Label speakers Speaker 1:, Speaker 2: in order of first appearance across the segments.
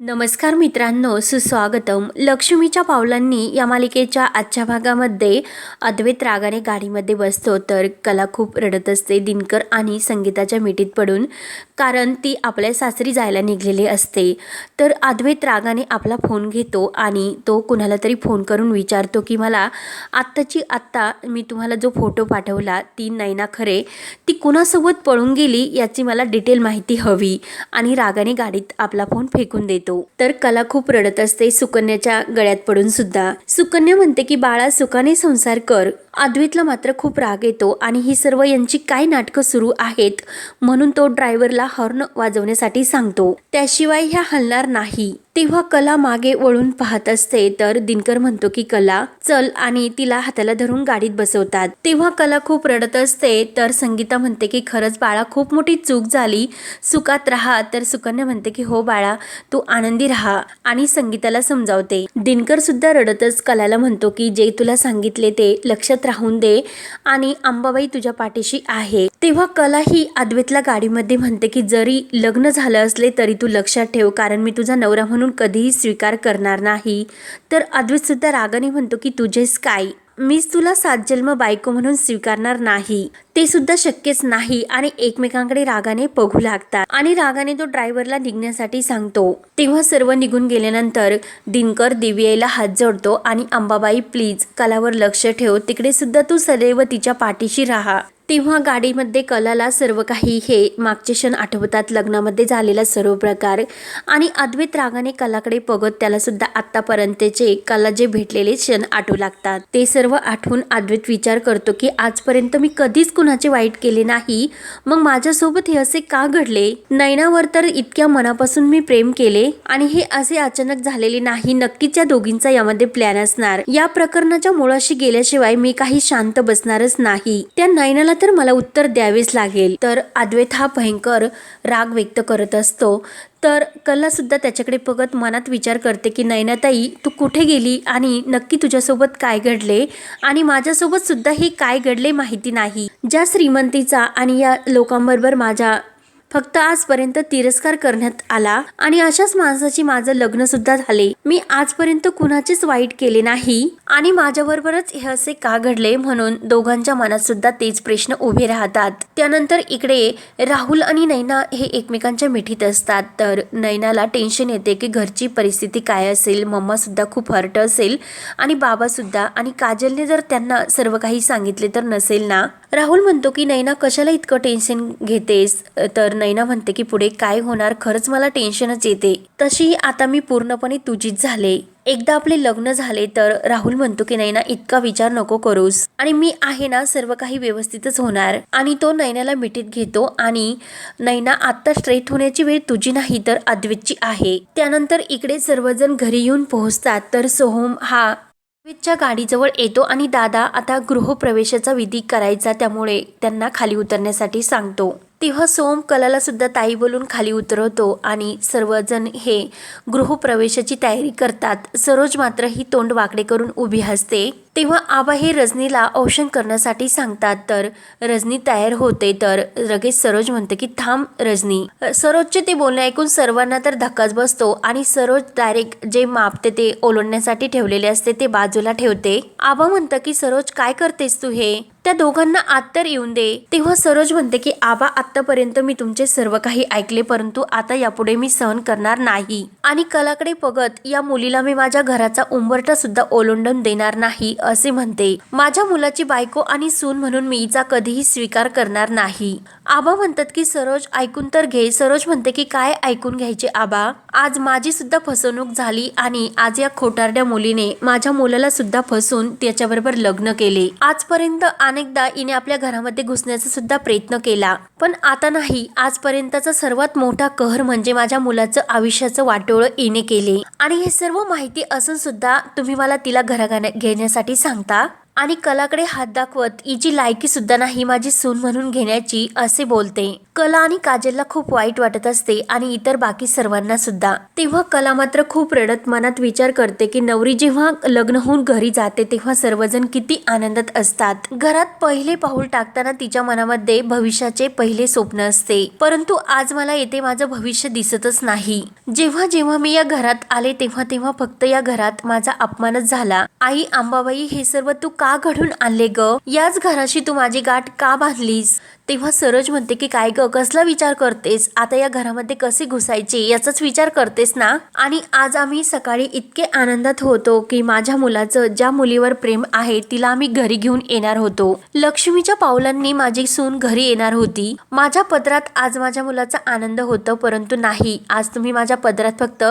Speaker 1: नमस्कार मित्रांनो सुस्वागतम. लक्ष्मीच्या पावलांनी या मालिकेच्या आजच्या भागामध्ये अद्वैत रागाने गाडीमध्ये बसतो तर कला खूप रडत असते दिनकर आणि संगीताच्या मिठीत पडून कारण ती आपल्या सासरी जायला निघलेली असते. तर अद्वैत रागाने आपला फोन घेतो आणि तो कुणाला तरी फोन करून विचारतो की मला आत्ताची आत्ता मी तुम्हाला जो फोटो पाठवला ती नैना खरे? ती कुणासोबत पळून गेली याची मला डिटेल माहिती हवी. आणि रागाने गाडीत आपला फोन फेकून देतो. तर कला खूप रडत असते सुकन्याच्या गळ्यात पडून सुद्धा. सुकन्या म्हणते की बाळा सुखाने संसार कर. अद्वैतला मात्र खूप राग येतो आणि ही सर्व यांची काय नाटकं सुरू आहेत म्हणून तो ड्रायव्हरला हॉर्न वाजवण्यासाठी सांगतो. त्याशिवाय ह्या हलणार नाही. तेव्हा कला मागे वळून पाहत असते तर दिनकर म्हणतो की कला चल आणि तिला हाताला धरून गाडीत बसवतात. तेव्हा कला खूप रडत असते तर संगीता म्हणते की खरंच बाळा खूप मोठी चूक झाली. सुखात राहा. तर सुकन्या म्हणते की हो बाळा तू आनंदी राहा. आणि संगीताला समजावते. दिनकर सुद्धा रडतच कलाला म्हणतो की जे तुला सांगितले ते लक्षात राहून दे आणि अंबाबाई तुझ्या पाठीशी आहे. तेव्हा कला ही अद्वैतला गाडीमध्ये म्हणते की जरी लग्न झालं असले तरी तू लक्षात ठेव कारण मी तुझा नवरा म्हणून कधीही स्वीकार करणार नाही. तर अद्वैत सुद्धा रागाने म्हणतो की तुझेच काय मीच तुला सात जन्म बायको म्हणून स्वीकारणार नाही. ते सुद्धा शक्यच नाही आणि एकमेकांकडे रागाने बघू लागतात आणि रागाने तो ड्रायव्हरला निघण्यासाठी सांगतो. तेव्हा सर्व निघून गेल्यानंतर दिनकर दिव्याला हात जोडतो आणि अंबाबाई प्लीज कलावर लक्ष ठेव. तिकडे सुद्धा तू सदैव तिच्या पाठीशी राहा. तेव्हा गाडीमध्ये कलाला सर्व काही हे मागचे क्षण आठवतात. लग्नामध्ये झालेला सर्व प्रकार आणि अद्वैत रागाने कलाकडे बघत त्याला सुद्धा आतापर्यंतचे कला जे भेटलेले क्षण आठवू लागतात. ते सर्व आठवून अद्वैत विचार करतो की आजपर्यंत मी कधीच कुणाचे वाईट केले नाही. मग माझ्यासोबत हे असे का घडले? नैनावर तर इतक्या मनापासून मी प्रेम केले आणि हे असे अचानक झालेले नाही. नक्कीच या दोघींचा यामध्ये प्लॅन असणार. या प्रकरणाच्या मुळाशी गेल्याशिवाय मी काही शांत बसणारच नाही. त्या नैनाला तर मला उत्तर द्यावेच लागेल. तर अद्वैत हा भयंकर राग व्यक्त करत असतो. तर कलासुद्धा त्याच्याकडे बघत मनात विचार करते की नैनाताई तू कुठे गेली आणि नक्की तुझ्यासोबत काय घडले? आणि माझ्यासोबतसुद्धा हे काय घडले माहिती नाही. ज्या श्रीमंतीचा आणि या लोकांबरोबर माझ्या फक्त आजपर्यंत तिरस्कार करण्यात आला आणि अशाच माणसाची माझं लग्न सुद्धा झाले. मी आजपर्यंत कुणाचेच वाईट केले नाही आणि माझ्याबरोबरच हे असे का घडले म्हणून दोघांच्या मनात सुद्धा तेच प्रश्न उभे राहतात. त्यानंतर इकडे राहुल आणि नैना हे एकमेकांच्या मिठीत असतात. तर नैनाला टेन्शन येते की घरची परिस्थिती काय असेल मम्मा सुद्धा खूप हर्ट असेल आणि बाबा सुद्धा आणि काजलने जर त्यांना सर्व काही सांगितले तर नसेल ना? राहुल म्हणतो की नैना कशाला इतकं टेन्शन घेतेस? तर नैना म्हणते की पुढे काय होणार? खरंच मला टेन्शनच येते. तशी आता मी पूर्णपणे तुझीच झाले. एकदा आपले लग्न झाले तर राहुल म्हणतो की नैना इतका विचार नको करूस. आणि मी आहे ना सर्व काही व्यवस्थितच होणार. आणि तो नैनाला मिठीत घेतो आणि नैना आत्ता स्ट्रेट होण्याची वेळ तुझी नाही तर अद्वितची आहे. त्यानंतर इकडे सर्वजण घरी येऊन पोहोचतात. तर सोहम हा च्या गाडीजवळ येतो आणि दादा आता गृहप्रवेशाचा विधी करायचा त्यामुळे त्यांना खाली उतरण्यासाठी सांगतो. तेव्हा सोम कलाला सुद्धा ताई बोलून खाली उतरवतो आणि सर्वजण हे गृहप्रवेशाची तयारी करतात. सरोज मात्र ही तोंड वाकडे करून उभी असते. तेव्हा आबा हे रजनीला औषण करण्यासाठी सांगतात तर रजनी तयार होते तर लगेच सरोज म्हणते की थांब रजनी. सरोजचे ते बोलणे ऐकून सर्वांना तर धक्काच बसतो आणि सरोज डायरेक्ट जे मापते ते ओलांडण्यासाठी ठेवलेले असते ते बाजूला ठेवते. आबा म्हणतं की सरोज काय करतेस तू हे? त्या दोघांना आत तर येऊन दे. तेव्हा सरोज म्हणते की आबा आतापर्यंत मी तुमचे सर्व काही ऐकले परंतु आता यापुढे मी सहन करणार नाही. आणि कलाकडे बघत या मुलीला मी माझ्या घराचा उंबरटा सुद्धा ओलांडून देणार नाही असे म्हणते. माझ्या मुलाची बायको आणि सून म्हणून मी हिचा कधीही स्वीकार करणार नाही. आबा म्हणतात की सरोज ऐकून तर घे. सरोज म्हणते की काय ऐकून घ्यायचे आबा? आज माझी सुद्धा फसवणूक झाली आणि आज या खोटारड्या मुलीने माझ्या मुलाला सुद्धा फसून त्याच्याबरोबर लग्न केले. आजपर्यंत अनेकदा हिने आपल्या घरामध्ये घुसण्याचा सुद्धा प्रयत्न केला. पण आता नाही आजपर्यंतचा सर्वात मोठा कहर म्हणजे माझ्या मुलाचं आयुष्याचं वाटोळं हिने केले. आणि हे सर्व माहिती असून सुद्धा तुम्ही मला तिला घरा घेण्यासाठी सांगता? आणि कलाकडे हात दाखवत हिची लायकी सुद्धा नाही माझी सून म्हणून घेण्याची असे बोलते. कला आणि काजलला खूप वाईट वाटत असते आणि इतर बाकी सर्वांना सुद्धा. तेव्हा कला मात्र खूप रडत मनात विचार करते की नवरी जेव्हा लग्न होऊन घरी जाते तेव्हा सर्वजण किती आनंदात असतात. घरात पहिले पाऊल टाकताना तिच्या मनामध्ये भविष्याचे पहिले स्वप्न असते. परंतु आज मला येथे माझं भविष्य दिसतच नाही. जेव्हा जेव्हा मी या घरात आले तेव्हा तेव्हा फक्त या घरात माझा अपमानच झाला. आई आंबाबाई हे सर्व तू का का घडून आणले ग? याच घराशी तू माझी गाठ का बांधलीस? तेव्हा सरोज म्हणते की काय ग कसला विचार करतेस? आता या घरामध्ये कसे घुसायचे? याचाच विचार करतेस ना? आणि आज आम्ही सकाळी इतके आनंदात होतो की माझ्या मुलाचं ज्या मुलीवर प्रेम आहे तिला आम्ही घरी घेऊन येणार होतो. लक्ष्मीच्या पावलांनी माझी सून घरी येणार होती. माझ्या पदरात आज माझ्या मुलाचा आनंद होतं परंतु नाही. आज तुम्ही माझ्या पदरात फक्त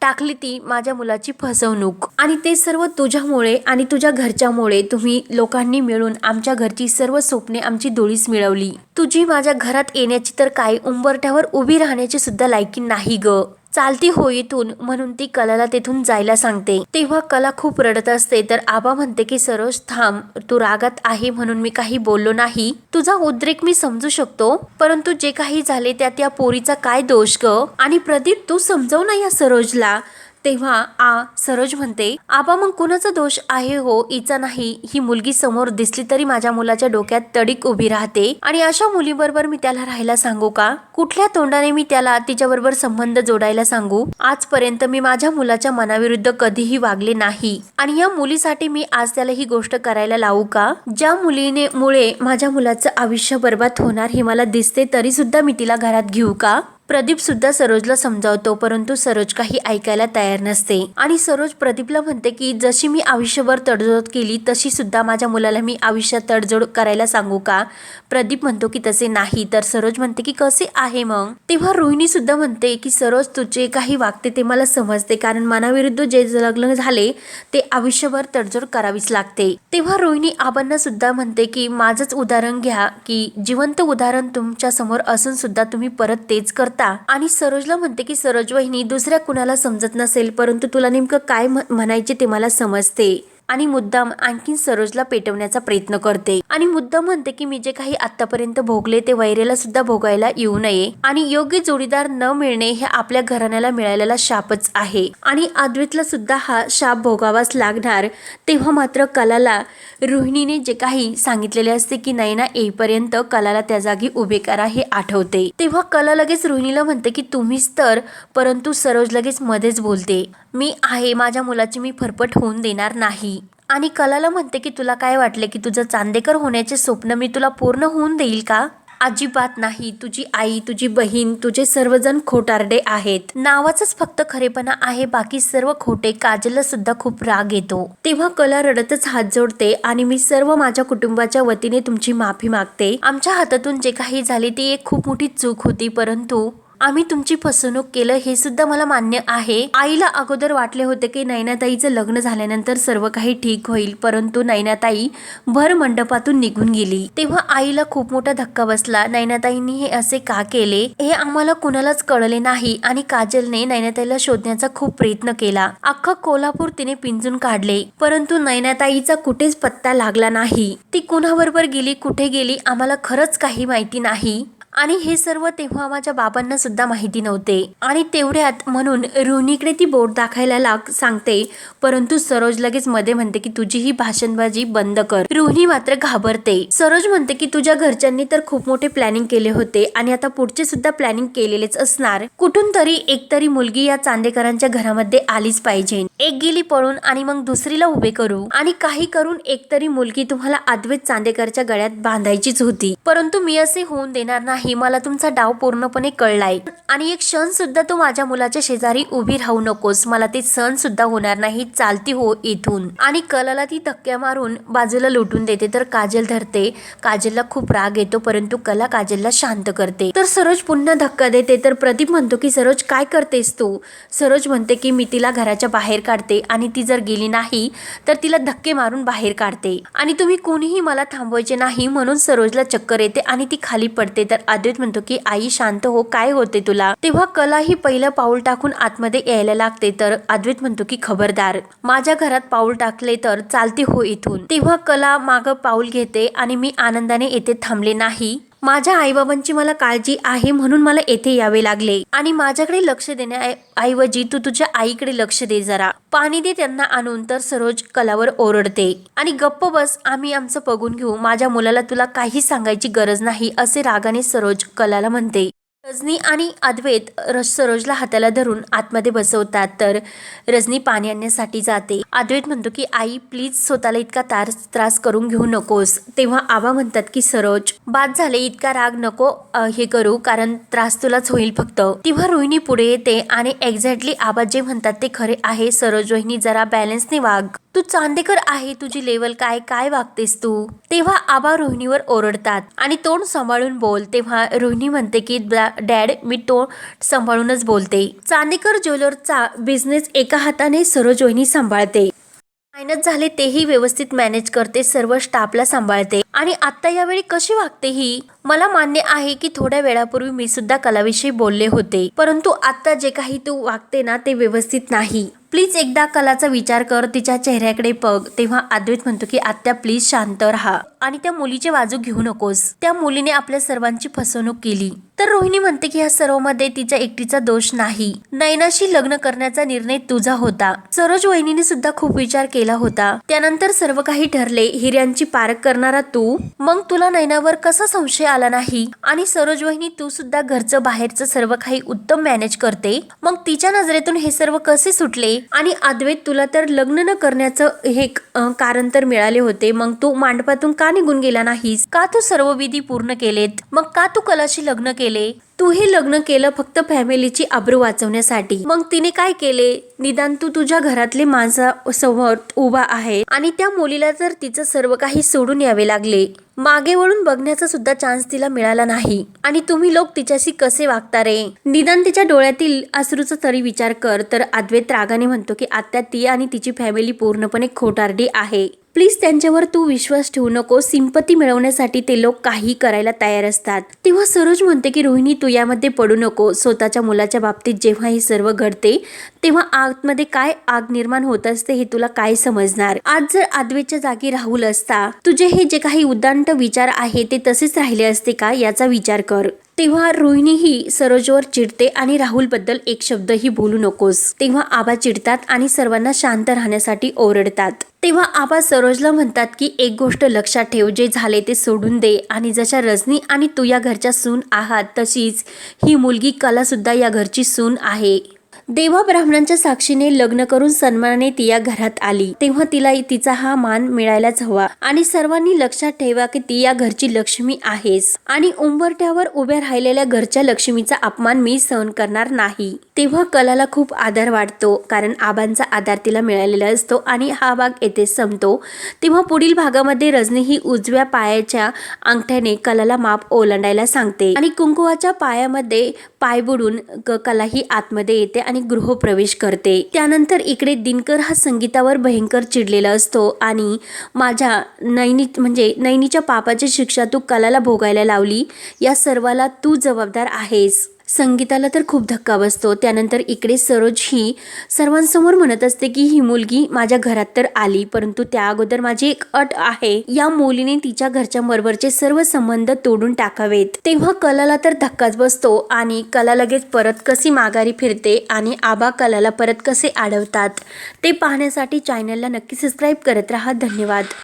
Speaker 1: टाकली ती माझ्या मुलाची फसवणूक. आणि ते सर्व तुझ्यामुळे आणि तुझ्या घरच्यामुळे तुम्ही लोकांनी मिळून आमच्या घरची सर्व स्वप्ने आमची डोळीस मिळवली. तुझी माझ्या घरात येण्याची तर काय उंबरठ्यावर उभी राहण्याची सुद्धा लायकी नाही ग. चालती हो इथून म्हणून ती कलाला तेथून जायला सांगते. तेव्हा कला खूप रडत असते तर आबा म्हणते की सरोज थांब. तू रागात आहे म्हणून मी काही बोललो नाही. तुझा उद्रेक मी समजू शकतो परंतु जे काही झाले त्यात या पोरीचा काय दोष ग? आणि प्रदीप तू समजव ना या सरोजला. तेव्हा आ सरोज म्हणते आबा मग कुणाचा दोष आहे हो? इचा नाही. ही मुलगी समोर दिसली तरी माझ्या मुलाच्या डोक्यात तडीक उभी राहते. आणि अशा मुलीबरोबर मी त्याला राहायला सांगू का? कुठल्या तोंडाने मी त्याला तिच्याबरोबर संबंध जोडायला सांगू? आजपर्यंत मी माझ्या मुलाच्या मनाविरुद्ध कधीही वागले नाही. आणि या मुलीसाठी मी आज त्याला ही गोष्ट करायला लावू का? ज्या मुलीने मुळे माझ्या मुलाचं आयुष्य बर्बाद होणार हे मला दिसते तरी सुद्धा मी तिला घरात घेऊ का? प्रदीप सुद्धा सरोजला समजावतो परंतु सरोज काही ऐकायला तयार नसते. आणि सरोज प्रदीपला म्हणते की जशी मी आयुष्यभर तडजोड केली तशी सुद्धा माझ्या मुलाला मी आयुष्यात तडजोड करायला सांगू का? प्रदीप म्हणतो की तसे नाही. तर सरोज म्हणते की कसे आहे मग? तेव्हा रोहिणी सुद्धा म्हणते की सरोज तुझे काही वागते ते मला समजते कारण मनाविरुद्ध जे लग्न झाले ते आयुष्यभर तडजोड करावीच लागते. तेव्हा रोहिणी आबांना सुद्धा म्हणते की माझंच उदाहरण घ्या की जिवंत उदाहरण तुमच्यासमोर असून सुद्धा तुम्ही परत तेच करता आणि सरोजला म्हणते की सरोज वहिनी दुसऱ्या कुणाला समजत नसेल परंतु तुला नेमकं काय म्हणायचे ते मला समजते. आणि मुद्दाम आणखीन सरोजला पेटवण्याचा प्रयत्न करते. आणि मुद्दाम म्हणते की मी जे काही आतापर्यंत भोगले ते वैरेला सुद्धा भोगायला येऊ नये. आणि योग्य जोडीदार न मिळणे हे आपल्या घराण्याला मिळालेला शापच आहे. आणि अद्वैतला सुद्धा हा शाप भोगावाच लागणार. तेव्हा मात्र कलाला रोहिणीने जे काही सांगितलेले असते की नाही ना येईपर्यंत कलाला त्या जागी उभे करा हे आठवते. तेव्हा कला लगेच रोहिणीला म्हणते की तुम्हीच तर परंतु सरोज लगेच मध्येच बोलते. मी आहे माझ्या मुलाची मी फरफट होऊन देणार नाही. आणि कलाला म्हणते की तुला काय वाटले की तुझं चांदेकर होण्याचे स्वप्न मी तुला पूर्ण होऊन देईल का? अजिबात नाही. तुझी आई तुझी बहीण तुझे सर्वजण खोटारडे आहेत. नावाचंच फक्त खरेपणा आहे बाकी सर्व खोटे काजलला सुद्धा खूप राग येतो. तेव्हा कला रडतच हात जोडते आणि मी सर्व माझ्या कुटुंबाच्या वतीने तुमची माफी मागते. आमच्या हातातून जे काही झाले ती एक खूप मोठी चूक होती परंतु आम्ही तुमची फसवणूक केलं हे सुद्धा मला मान्य आहे. आईला अगोदर वाटले होते की नैनाताईचं लग्न झाल्यानंतर सर्व काही ठीक होईल परंतु नैनाताई भर मंडपातून निघून गेली. तेव्हा आईला खूप मोठा धक्का बसला. नैनाताईंनी हे असे का केले? हे आम्हाला कुणालाच कळले नाही आणि काजलने नैनाताईला शोधण्याचा खूप प्रयत्न केला. अख्खं कोल्हापूर तिने पिंजून काढले. परंतु नैनाताईचा कुठेच पत्ता लागला नाही. ती कुणाबरोबर गेली कुठे गेली आम्हाला खरंच काही माहिती नाही. आणि हे सर्व तेव्हा माझ्या बाबांना सुद्धा माहिती नव्हते. आणि तेवढ्यात म्हणून रोहिणीकडे ती बोट दाखवायला लाग सांगते परंतु सरोज लगेच मध्ये म्हणते की तुझी ही भाषणबाजी बंद कर. रोहिणी मात्र घाबरते. सरोज म्हणते की तुझ्या घरच्यांनी तर खूप मोठे प्लॅनिंग केले होते आणि आता पुढचे सुद्धा प्लॅनिंग केलेलेच असणार. कुठून तरी एकतरी मुलगी या चांदेकरांच्या घरामध्ये आलीच पाहिजे. एक गेली पळून आणि मग दुसरीला उभे करू. आणि काही करून एकतरी मुलगी तुम्हाला अद्वैत चांदेकरच्या गळ्यात बांधायचीच होती. परंतु मी असे होऊन देणार नाही मला तुमचा डाव पूर्णपणे कळलाय. आणि एक क्षण सुद्धा तू माझ्या मुलाच्या शेजारी उभी राहू नकोस. मला ते सण सुद्धा होणार नाही चालती हो इथून. आणि कलाला ती धक्क्या मारून बाजूला लुटून देते तर काजल धरते. काजलला खूप राग येतो परंतु कला काजलला शांत करते. तर सरोज पुन्हा धक्का देते तर प्रदीप म्हणतो की सरोज काय करतेस तू? सरोज म्हणते की मी तिला घराच्या बाहेर काढते आणि ती जर गेली नाही तर तिला धक्के मारून बाहेर काढते. आणि तुम्ही कोणीही मला थांबवायचे नाही म्हणून सरोजला चक्कर येते आणि ती खाली पडते. तर अद्वैत म्हणतो की आई शांत हो काय होते तुला? तेव्हा कला ही पहिलं पाऊल टाकून आतमध्ये यायला लागते. तर अद्वैत म्हणतो की खबरदार माझ्या घरात पाऊल टाकले तर चालते हो इथून. तेव्हा कला माग पाऊल घेते आणि मी आनंदाने येथे थांबले नाही. माझ्या आईबाबांची मला काळजी आहे म्हणून मला येथे यावे लागले आणि माझ्याकडे लक्ष देण्याऐवजी तू तुझ्या आईकडे लक्ष दे जरा. पाणी दे त्यांना आणून तर सरोज कलावर ओरडते. आणि गप्प बस आम्ही आमचं बघून घेऊ. माझ्या मुलाला तुला काही सांगायची गरज नाही असे रागाने सरोज कलाला म्हणते. रजनी आणि अद्वैत रज सरोजला हाताला धरून आतमध्ये बसवतात. तर रजनी पाणी आणण्यासाठी जाते. अद्वैत म्हणतो की आई प्लीज स्वतःला इतका तार त्रास करून घेऊ नकोस. तेव्हा आबा म्हणतात की सरोज बाद झाले इतका राग नको हे करू कारण त्रास तुलाच होईल फक्त. तेव्हा रोहिणी पुढे येते आणि एक्झॅक्टली आबा जे म्हणतात ते खरे आहे. सरोज रोहिणी जरा बॅलन्सने वाग. तू चांदेकर आहे तुझी लेवल काय काय वागतेस तू? तेव्हा आबा रोहिणीवर ओरडतात आणि तोंड सांभाळून बोल. तेव्हा रोहिणी म्हणते की डॅड मी तोंड सांभाळूनच बोलते. चांदेकर ज्वेलरचा बिझनेस एका हाताने सरोज रोहिणी सांभाळते. मायनस झाले तेही व्यवस्थित मॅनेज करते सर्व स्टाफला सांभाळते. आणि आता यावेळी कशी वागते ही? मला मान्य आहे की थोड्या वेळापूर्वी मी सुद्धा कलाविषयी बोलले होते. परंतु आता जे काही तू वागते ना ते व्यवस्थित नाही. प्लीज एकदा कलाचा विचार कर तिच्या चेहऱ्याकडे बघ. तेव्हा अद्वैत म्हणतो की आत्या प्लीज शांत राहा. आणि त्या मुलीची बाजू घेऊ नकोस. त्या मुलीने आपल्या सर्वांची फसवणूक केली. तर रोहिणी म्हणते की या सर्वमध्ये तिच्या एकटीचा दोष नाही. नयनाशी लग्न करण्याचा निर्णय तुझा होता. सरोज वहिनीने सुद्धा खूप विचार केला होता. त्यानंतर सर्व काही ठरले. हिऱ्यांची पारख करणारा तू. मग तुला नयनावर कसा संशय आला नाही? आणि सरोज वहिनी तू सुद्धा घरचं बाहेरचं सर्व काही उत्तम मॅनेज करते? मग तिच्या नजरेतून हे सर्व कसे सुटले? आणि अद्वैत तुला तर लग्न न करण्याचं हे कारण तर मिळाले होते. मग तू मांडपातून का निघून गेला नाहीस. का तू सर्व विधी पूर्ण केलेत? मग का तू कलाशी लग्न केले? तू हे लग्न केलं फक्त फॅमिलीची आबरू वाचवण्यासाठी. मग तिने काय केले? निदान तू तुझ्या घरातले माणसासमोर उभा आहे आणि त्या मुलीला तर तिचं सर्व काही सोडून यावे लागले. मागे वळून बघण्याचा सुद्धा चान्स तिला मिळाला नाही. आणि तुम्ही लोक तिच्याशी कसे वागता रे? निदान तिच्या डोळ्यातील अश्रूचा तरी विचार कर. तर अद्वैत रागाने म्हणतो की आत्या ती आणि तिची फॅमिली पूर्णपणे खोटारडी आहे. प्लीज त्यांच्यावर तू विश्वास ठेवू नको. सिंपती मिळवण्यासाठी ते लोक काही करायला तयार असतात. तेव्हा सरोज म्हणते की रोहिणी तू यामध्ये पडू नको. स्वतःच्या मुलाच्या बाबतीत जेव्हा हे सर्व घडते तेव्हा आतमध्ये काय आग निर्माण होत असते हे तुला काय समजणार? आज जर आदवेच्या जागी राहुल असता तुझे हे जे काही उद्दांत विचार आहे ते तसेच राहिले असते का? याचा विचार कर. तेव्हा रोहिणीही सरोजवर चिडते आणि राहुलबद्दल एक शब्दही बोलू नकोस. तेव्हा आबा चिडतात आणि सर्वांना शांत राहण्यासाठी ओरडतात. तेव्हा आबा सरोजला म्हणतात की एक गोष्ट लक्षात ठेव जे झाले ते सोडून दे आणि जशा रजनी आणि तू या घरच्या सून आहात तशीच ही मुलगी कलासुद्धा या घरची सून आहे. देवा ब्राह्मणांच्या साक्षीने लग्न करून सन्मानाने ती या घरात आली. तेव्हा तिला तिचा हा मान मिळायलाच हवा. आणि सर्वांनी लक्षात ठेवा की ती या घरची लक्ष्मी आहेस आणि उंबरट्यावर उभ्या राहिलेल्या घरच्या लक्ष्मीचा अपमान मी सहन करणार नाही. तेव्हा कलाला खूप आधार वाटतो कारण आबांचा आधार तिला मिळालेला असतो आणि हा भाग येथे संपतो. तेव्हा पुढील भागामध्ये रजनी ही उजव्या पायाच्या अंगठ्याने कलाला माप ओलांडायला सांगते. आणि कुंकुवाच्या पायामध्ये पाय बुडून क- कला ही आतमध्ये येते आणि गृहप्रवेश करते. त्यानंतर इकडे दिनकर हा संगीतावर भयंकर चिडलेला असतो आणि माझ्या नैनी म्हणजे नैनीच्या पापाची शिक्षा तू कलाला भोगायला लावली. या सर्वाला तू जबाबदार आहेस. संगीताला तर खूप धक्का बसतो. त्यानंतर इकडे सरोज ही सर्वांसमोर म्हणत असते की ही मुलगी माझ्या घरात तर आली परंतु त्या अगोदर माझी एक अट आहे. या मुलीने तिच्या घरच्या बरोबरचे सर्व संबंध तोडून टाकावेत. तेव्हा कलाला तर धक्काच बसतो आणि कला लगेच परत कशी माघारी फिरते आणि आबा कलाला परत कसे अडवतात ते पाहण्यासाठी चॅनलला नक्की सबस्क्राईब करत राहा. धन्यवाद.